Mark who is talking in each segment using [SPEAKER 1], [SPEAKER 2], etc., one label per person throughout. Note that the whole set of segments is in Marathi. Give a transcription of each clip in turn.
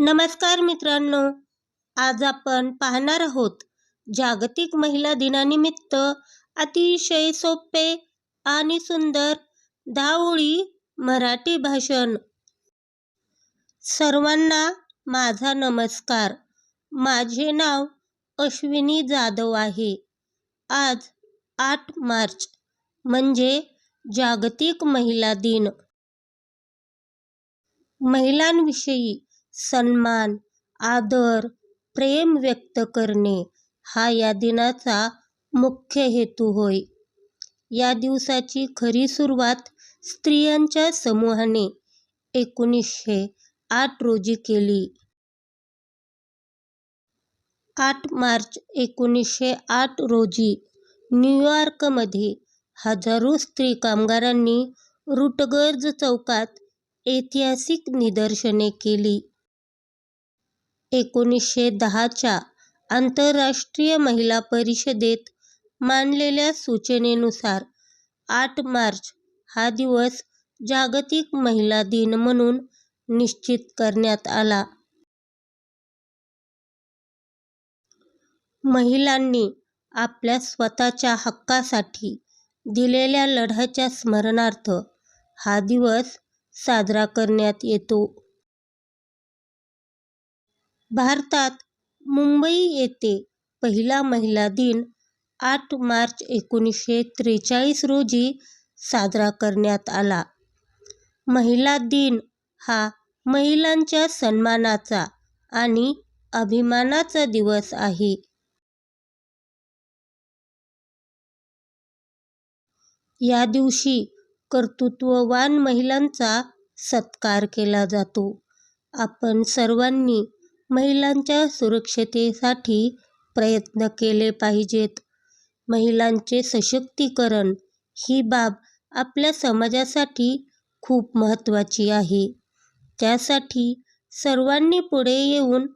[SPEAKER 1] नमस्कार मित्रांनो आज आपण पाहणार आहोत जागतिक महिला दिनानिमित्त अतिशय सोपे आणि सुंदर धावळी मराठी भाषण. सर्वांना माझा नमस्कार. माझे नाव अश्विनी जाधव आहे. आज आठ मार्च म्हणजे जागतिक महिला दिन. महिलांविषयी सन्मान आदर प्रेम व्यक्त करणे हा या दिनाचा मुख्य हेतू होय. या दिवसाची खरी सुरुवात स्त्रियांच्या समूहाने एकोणीसशे आठ रोजी केली. आठ मार्च एकोणीसशे आठ रोजी न्यूयॉर्कमध्ये हजारो स्त्री कामगारांनी रुटगर्ज चौकात ऐतिहासिक निदर्शने केली. एकोणीसशे दहाच्या आंतरराष्ट्रीय महिला परिषदेत मांडलेल्या सूचनेनुसार आठ मार्च हा दिवस जागतिक महिला दिन म्हणून निश्चित करण्यात आला. महिलांनी आपल्या स्वतःच्या हक्कासाठी दिलेल्या लढ्याच्या स्मरणार्थ हा दिवस साजरा करण्यात येतो. भारतात मुंबई येथे पहिला महिला दिन आठ मार्च एकोणीसशे त्रेचाळीस रोजी साजरा करण्यात आला. महिला दिन हा महिलांच्या सन्मानाचा आणि अभिमानाचा दिवस आहे. या दिवशी कर्तृत्ववान महिलांचा सत्कार केला जातो. आपण सर्वांनी महिलांच्या सुरक्षतेसाठी प्रयत्न केले पाहिजेत. महिलांचे सशक्तीकरण ही बाब आपल्या समाजासाठी खूप महत्त्वाची आहे. त्यासाठी सर्वांनी पुढे येऊन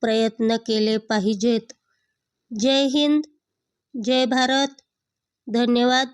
[SPEAKER 1] प्रयत्न केले पाहिजेत. जय हिंद जय भारत. धन्यवाद.